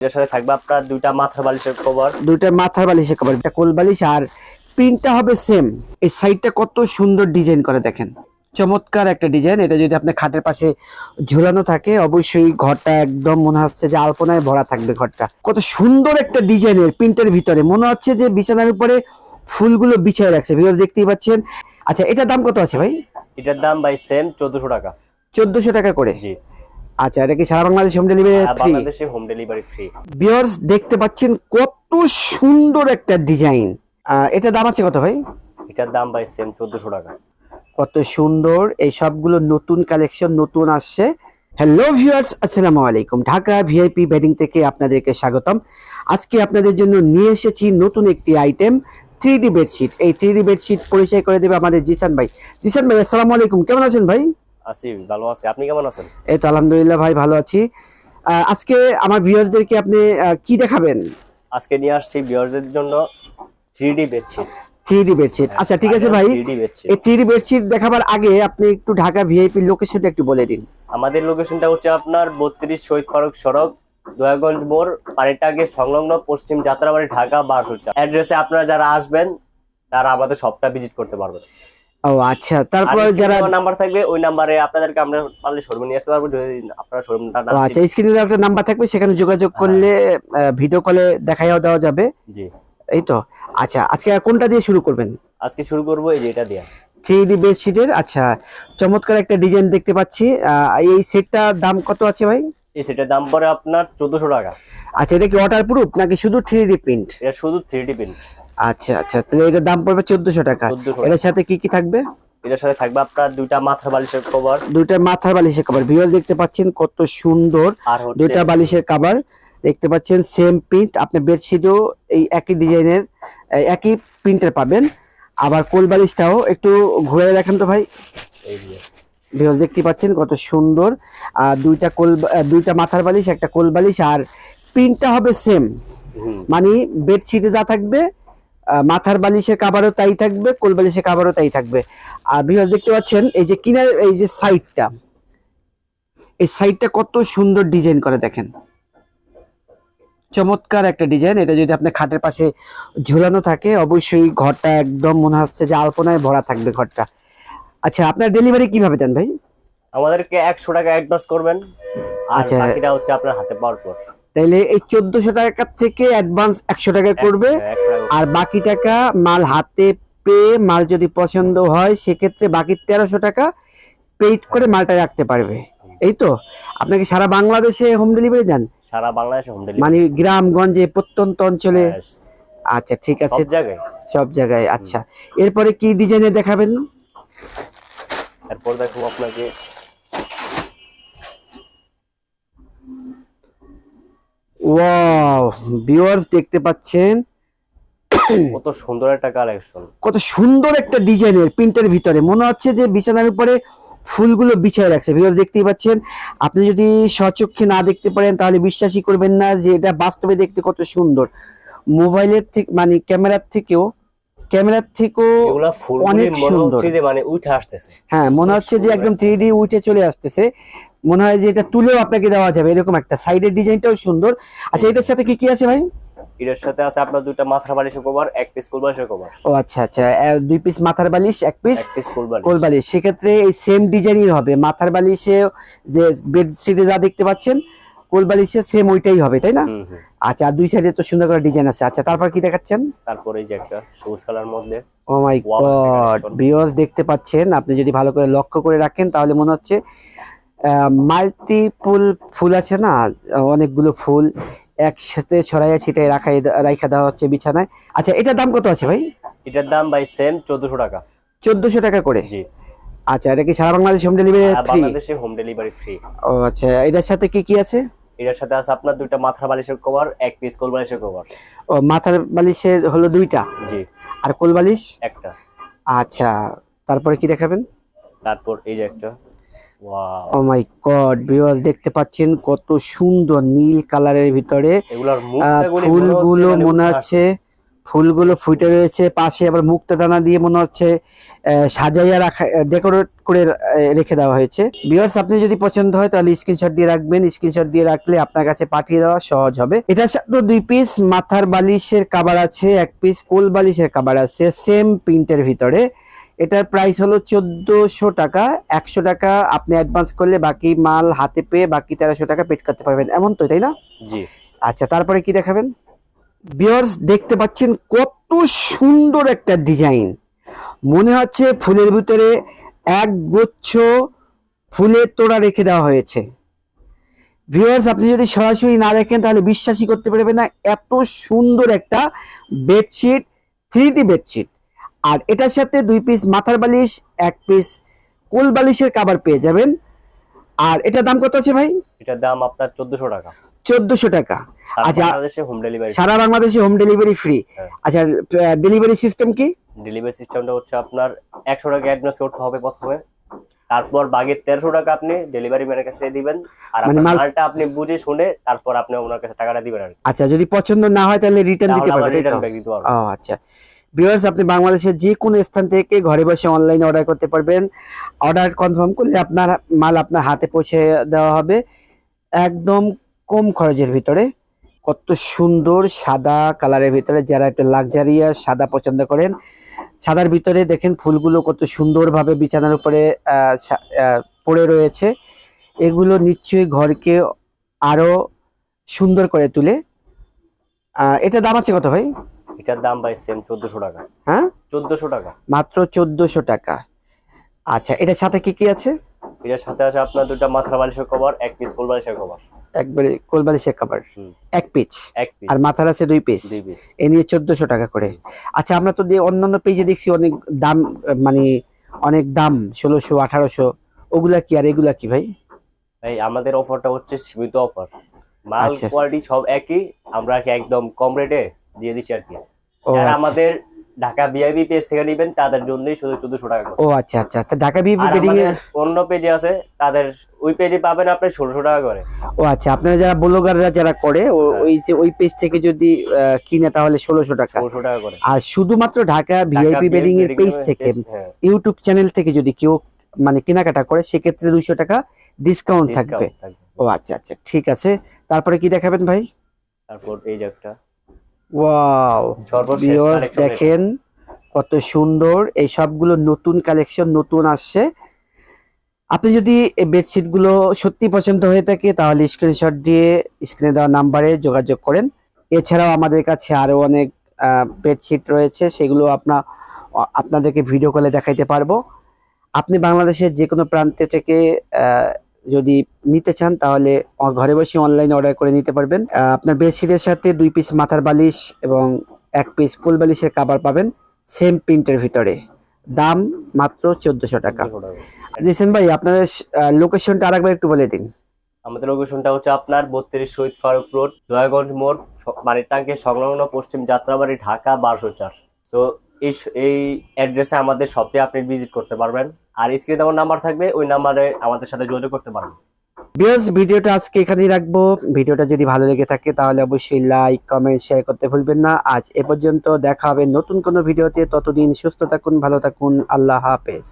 এর সাথে থাকবে আপনার দুইটা মাথা বালিশের কভার দুইটা মাথার বালিশের কভার একটা কোল বালিশ আর প্রিন্টটা হবে সেম এই সাইডটা কত সুন্দর ডিজাইন করে দেখেন। চমৎকার একটা ডিজাইন এটা যদি আপনি খাটের পাশে ঝুলানো থাকে অবশ্যই ঘরটা একদম মনে হচ্ছে যে আলপনায় ভরা থাকবে ঘরটা। কত সুন্দর একটা ডিজাইনের প্রিন্টের ভিতরে। মনে হচ্ছে যে বিছানার উপরে ফুলগুলো বিছিয়ে রাখছে। ভিউয়ার্স দেখতেই পাচ্ছেন। আচ্ছা এটার দাম কত আছে ভাই? এটার দাম ভাই সেম চোদ্দশো টাকা। চোদ্দশো টাকা করে। জি। আচ্ছা এটা কি সারা বাংলাদেশ হোম ডেলিভারি ফ্রি বাংলাদেশে হোম ডেলিভারি ফ্রি বিয়ার্স দেখতে পাচ্ছেন কত সুন্দর একটা ডিজাইন এটা দাম আছে কত ভাই? এটার দাম ভাই সেম চোদ্দশো টাকা। কত সুন্দর এই সবগুলো নতুন কালেকশন নতুন আসছে। হ্যালো ভিউয়ার্স আসসালামু আলাইকুম। ঢাকা ভিআইপি বেডিং থেকে আপনাদেরকে স্বাগতম। আজকে আপনাদের জন্য নিয়ে এসেছি নতুন একটি আইটেম থ্রি ডি বেডশিট এই থ্রি ডি বেডশিট পরিচয় করে দেবে আমাদের জিসান ভাই। জিসান ভাই আসসালামু আলাইকুম। কেমন আছেন ভাই? আছি ভালো আছি। আপনি কেমন আছেন? এই তো আলহামদুলিল্লাহ ভাই ভালো আছি। আজকে আমার ভিউয়ার্সদেরকে আপনি কি দেখাবেন? আজকে নিয়ে আসছি বিয়ারদের জন্য three D bedsheet three D bedsheet আচ্ছা ঠিক আছে ভাই। বেডশিট এই থ্রি ডি বেডশিট দেখাবার আগে আপনি একটু ঢাকা ভিআইপি লোকেশনটা একটু বলে দিন। আমাদের লোকেশনটা হচ্ছে আপনার বত্রিশ শহীদ সড়ক দয়াগঞ্জ মোড় পানিটাকে সংলগ্ন পশ্চিম যাত্রাবাড়ি ঢাকা অ্যাড্রেসে আপনারা যারা আসবেন তারা আমাদের শপটা ভিজিট করতে পারবেন। ও আচ্ছা। তারপর যারা নাম্বার থাকবে ওই নাম্বারে আপনাদেরকে আমরা পারলে শোরুমে নিয়ে আসতে পারব। যদি আপনারা শোরুমটা আচ্ছা স্ক্রিনে একটা নাম্বার থাকবে সেখানে যোগাযোগ করলে ভিডিও কলে দেখাইও দেওয়া যাবে। জি। এই তো। আচ্ছা আজকে কোনটা দিয়ে শুরু করবেন? আজকে শুরু করব এই যে এটা দিয়ে। থ্রি ডি বেডশিটের আচ্ছা চমৎকার একটা ডিজাইন দেখতে পাচ্ছি। এই সেটটার দাম কত আছে ভাই? এই সেটের দাম পড়ে আপনার চোদ্দশো টাকা। আচ্ছা এটা কি ওয়াটার প্রুফ নাকি শুধু থ্রি ডি প্রিন্ট এটা শুধু থ্রি ডি প্রিন্ট আচ্ছা আচ্ছা। তাহলে এটার দাম পড়বে চোদ্দশো টাকা। 1400 এটার সাথে কি কি থাকবে? এটার সাথে থাকবে আপনার দুইটা মাথা বালিশের কভার দুইটা মাথার বালিশের কভার ভিউয়ার দেখতে পাচ্ছেন কত সুন্দর দুইটা বালিশের কভার দেখতে পাচ্ছেন সেম প্রিন্ট আপনি বেডশিটও এই একই ডিজাইনের একই প্রিন্টের পাবেন। আবার কোল বালিশটাও একটু ঘুরে দেখেন তো ভাই। ভিউয়ার দেখতে পাচ্ছেন কত সুন্দর। আর দুইটা কোল দুইটা মাথার বালিশ একটা কোল বালিশ আর প্রিন্টটা হবে সেম মানে বেডশিটে যা থাকবে মাথার বালিশের কাবারও তাই থাকবে কোল বালিশের কাবারও তাই থাকবে। আর বিহার দেখতে পাচ্ছেন এই যে কিনার এই যে সাইডটা এই সাইডটা কত সুন্দর ডিজাইন করে দেখেন। চমৎকার একটা ডিজাইন এটা যদি আপনার খাটের পাশে ঝুলানো থাকে অবশ্যই ঘরটা একদম মনে হচ্ছে যে আলপনায় ভরা থাকবে ঘরটা। আচ্ছা আপনার ডেলিভারি কীভাবে দেন ভাই? আমাদেরকে একশো টাকা অ্যাডভান্স করবেন আচ্ছা। বাকিটা হচ্ছে আপনার হাতে পাওয়ার পর। তাইলে এই চোদ্দশো টাকা থেকে অ্যাডভান্স একশো টাকা করবে। আর বাকি টাকা মাল হাতে পেয়ে মাল যদি পছন্দ হয় সেক্ষেত্রে বাকি তেরোশো টাকা পেইড করে মালটা রাখতে পারবে। এই তো? আপনাকে সারা বাংলাদেশে হোম ডেলিভারি দেন? সারা বাংলাদেশে হোম ডেলিভারি মানে গ্রামগঞ্জে প্রত্যন্ত অঞ্চলে? আচ্ছা ঠিক আছে। সব জায়গায়। সব জায়গায় আচ্ছা। এরপরে কি ডিজাইনে দেখাবেন? এরপর দেখো আপনাকে। ওয়াও ভিউয়ার্স দেখতে পাচ্ছেন। কত সুন্দর একটা কালেকশন কত সুন্দর একটা ডিজাইনের প্রিন্টের ভিতরে। মনে হচ্ছে যে বিছানার উপরে ফুলগুলো বিছিয়ে রাখছে। ভিউয়ার্স দেখতেই পাচ্ছেন। আপনি যদি স্বচক্ষে না দেখতে পারেন তাহলে বিশ্বাসই করবেন না যে এটা বাস্তবে দেখতে কত সুন্দর। মোবাইলের থেকে মানে ক্যামেরার থেকেও ক্যামেরার থেকেও অনেক সুন্দর। মানে উঠে আসতেছে। হ্যাঁ মনে হচ্ছে যে একদম থ্রি ডি উঠে চলে আসতেছে। মনে হয় যে এটা তুলেও আপনাকে দেওয়া যাবে এরকম একটা সাইডের ডিজাইনটাও সুন্দর। আচ্ছা এটার সাথে কি কি আছে ভাই? এটার সাথে আছে আপনার দুইটা মাথা বালিশের কভার এক পিস কোল বালিশের কভার। ও আচ্ছা আচ্ছা দুই পিস মাথার বালিশ এক পিস এক পিস কোল বালিশ। কোল বালিশ। সেক্ষেত্রে এই সেম ডিজাইনই হবে মাথার বালিশে যে বেডশিটে যা দেখতে পাচ্ছেন কোল বালিশে সেম ওইটাই হবে তাই না। আচ্ছা আর দুই সাইডে তো সুন্দর করে ডিজাইন আছে। আচ্ছা তারপর কি দেখাচ্ছেন? তারপরে যে একটা সবুজ কালার মধ্যে ও মাই গড ভিউয়ার্স দেখতে পাচ্ছেন আপনি যদি ভালো করে লক্ষ্য করে রাখেন তাহলে মনে হচ্ছে মাল্টিপুল ফুল আছে না? অনেকগুলো ফুল একসাথে ছড়াইয়া ছিটাই রাখাই রাইখা দেওয়া হচ্ছে বিছানায়। আচ্ছা এটার দাম কত আছে ভাই? এটার দাম ভাই সেম চোদ্দশো টাকা। চোদ্দশো টাকা করে? জি। আচ্ছা এটা কি সারা বাংলাদেশ হোম ডেলিভারি ফ্রি বাংলাদেশে হোম ডেলিভারি ফ্রি ও আচ্ছা এটার সাথে কি কি আছে? এটার সাথে আছে আপনার দুইটা মাথা বালিশের কভার এক পিস কোল বালিশের কভার ও মাথার বালিশে হলো দুইটা? জি। আর কোল বালিশ? একটা। আচ্ছা তারপরে কি দেখাবেন? তারপর এই যে একটা। ও মাই গড ভিউয়ার্স দেখতে পাচ্ছেন কত সুন্দর নীল কালারের ভিতরে ফুলগুলো মনে হচ্ছে ফুলগুলো ফুটে রয়েছে পাশে আবার মুক্তা দানা দিয়ে মনে হচ্ছে সাজাইয়া রাখা ডেকোরেট করে রেখে দেওয়া হয়েছে। বিয়ার্স আপনি যদি পছন্দ হয় তাহলে স্ক্রিনশট দিয়ে রাখবেন স্ক্রিনশট দিয়ে রাখলে আপনার কাছে পাঠিয়ে দেওয়া সহজ হবে। এটার সাথে দুই পিস মাথার বালিশের কাবার আছে এক পিস কোল বালিশের কাবার আছে সেম প্রিন্টের ভিতরে। এটার প্রাইস হলো চোদ্দশো টাকা। একশো টাকা আপনি অ্যাডভান্স করলে বাকি মাল হাতে পেয়ে বাকি তেরোশো টাকা পেড করতে পারবেন। এমন তো তাই না? জি। আচ্ছা তারপরে কি দেখাবেন? বিয়ার্স দেখতে পাচ্ছেন কত সুন্দর একটা ডিজাইন মনে হচ্ছে ফুলের ভিতরে এক গুচ্ছ ফুলের তোড়া রেখে দেওয়া হয়েছে। ভিউয়ার্স আপনি যদি সরাসরি না দেখেন তাহলে বিশ্বাসই করতে পারবেন না। এত সুন্দর একটা বেডশিট থ্রি ডি বেডশিট আর এটার সাথে দুই পিস মাথার বালিশ এক পিস কোল বালিশের কাবার পেয়ে যাবেন। আর এটার দাম কত আছে ভাই? এটার দাম আপনার চোদ্দশো টাকা। চোদ্দশো টাকা। আচ্ছা। বাংলাদেশে হোম ডেলিভারি সারা বাংলাদেশে হোম ডেলিভারি ফ্রি। আচ্ছা ডেলিভারি সিস্টেম কি? ডেলিভারি সিস্টেমটা হচ্ছে আপনার একশো টাকা অ্যাডভান্স করতে হবে প্রথমে। তারপর বাকি তেরোশো টাকা আপনি ডেলিভারি ম্যানের কাছে দিবেন। আর মানে মালটা আপনি বুঝে শুনে তারপর আপনি ওনার কাছে টাকাটা দিবেন আচ্ছা যদি পছন্দ না হয় তাহলে রিটার্ন দিতে পারবেন আচ্ছা। ভিউয়ার্স আপনি বাংলাদেশের যে কোনো স্থান থেকে ঘরে বসে অনলাইনে অর্ডার করতে পারবেন। অর্ডার কনফার্ম করলে আপনার মাল আপনার হাতে পৌঁছে দেওয়া হবে। একদম কম খরচের ভিতরে। কত সুন্দর সাদা কালারের ভিতরে যারা একটু লাক্সারিয়াস সাদা পছন্দ করেন, সাদার ভিতরে দেখেন ফুলগুলো কত সুন্দরভাবে বিছানার উপরে পড়ে রয়েছে। এগুলো নিশ্চয়ই ঘরকে আরও সুন্দর করে তুলে। এটা দাম আছে কত ভাই? এটার দাম ভাই সেম চোদ্দশো টাকা। হ্যাঁ? চোদ্দশো টাকা। মাত্র চোদ্দশো টাকা। আচ্ছা এটার সাথে কি কি আছে? এটার সাথে আছে আপনার দুটা মাথার বালিশের কভার এক পিস কোল বালিশের কভার একবারে কোলবালিশের কাবার হুম। এক এক পিস আর মাথার আছে দুই পিস দুই পিস এ নিয়ে চোদ্দশো টাকা করে। আচ্ছা আমরা তো দিয়ে অন্যান্য পেজে দেখছি অনেক দাম মানে অনেক দাম ষোলোশো আঠারোশো। ওগুলা কি আর এগুলা কি ভাই? ভাই আমাদের অফারটা হচ্ছে সীমিত অফার মাল আচ্ছা। কোয়ালিটি সব একই আমরা কি একদম কম রেটে দিয়ে দিচ্ছি আর কি। যারা আচ্ছা। আমাদের ঢাকা বিআইবি পেজ থেকে নেবেন তাদের জন্যই শুধু চোদ্দশো টাকা করে। ও আচ্ছা আচ্ছা। ঢাকা আর বেডিং এর অন্য পেজে আছে তাদের ওই পেজে পাবেন আপনি ষোলোশো টাকা করে। ও আচ্ছা। আপনারা যারা ব্লগাররা যারা করে হ্যাঁ। ওই যে ওই পেজ থেকে যদি কিনে তাহলে ষোলোশো টাকা। ষোলোশো টাকা করে। আর শুধুমাত্র ঢাকা ভিআইপি বেডিং এর পেজ থেকে ইউটিউব চ্যানেল থেকে যদি কেউ মানে কেনাকাটা করে সেক্ষেত্রে দুইশো টাকা ডিসকাউন্ট থাকবে। থাকবে। ও আচ্ছা আচ্ছা। ঠিক আছে। তারপরে কি দেখাবেন ভাই? তারপর এই যে একটা। ওয়াও ভিউয়ার্স দেখেন কত সুন্দর। এই সবগুলো নতুন কালেকশন নতুন আসছে। আপনি যদি এই বেডশিটগুলো সত্যি পছন্দ হয়ে থাকে তাহলে স্ক্রিনশট দিয়ে স্ক্রিনে দেওয়া নাম্বারে যোগাযোগ করেন। এছাড়াও আমাদের কাছে আরও অনেক বেডশিট রয়েছে। সেগুলো আপনার আপনাদেরকে ভিডিও কলে দেখাইতে পারব। আপনি বাংলাদেশের যে কোনো প্রান্তে থেকে আহ, যদি নিতে চান তাহলে ঘরে বসে অনলাইনে অর্ডার করে নিতে পারবেন। আপনার বেডশিটের সাথে দুই পিস মাথার বালিশ এবং এক পিস কোল বালিশের কাবার পাবেন সেম প্রিন্টের ভিতরে। দাম মাত্র চোদ্দশো টাকা। 1400 টাকা। জিসেন ভাই আপনাদের লোকেশনটা আরেকবার একটু বলে দিন। আমাদের লোকেশনটা হচ্ছে আপনার বত্রিশ শহীদ ফারুক রোড দয়াগঞ্জ মোড় স- বাড়ির টাঙ্কে সংলগ্ন পশ্চিম যাত্রাবাড়ি ঢাকা বারোশো চার। তো এই এই অ্যাড্রেসে আমাদের শপে আপনি ভিজিট করতে পারবেন। আর স্ক্রিনে আমার নাম্বার থাকবে, ওই নাম্বারে আমাদের সাথে যোগাযোগ করতে পারবেন। বিয়স ভিডিওটা আজকে এখানেই রাখব। ভিডিওটা যদি ভালো লেগে থাকে, তাহলে অবশ্যই লাইক কমেন্ট শেয়ার করতে ভুলবেন না। আজ এ পর্যন্ত দেখা হবে নতুন কোনো ভিডিওতে। ততদিন সুস্থ থাকুন, ভালো থাকুন। আল্লাহ হাফেজ।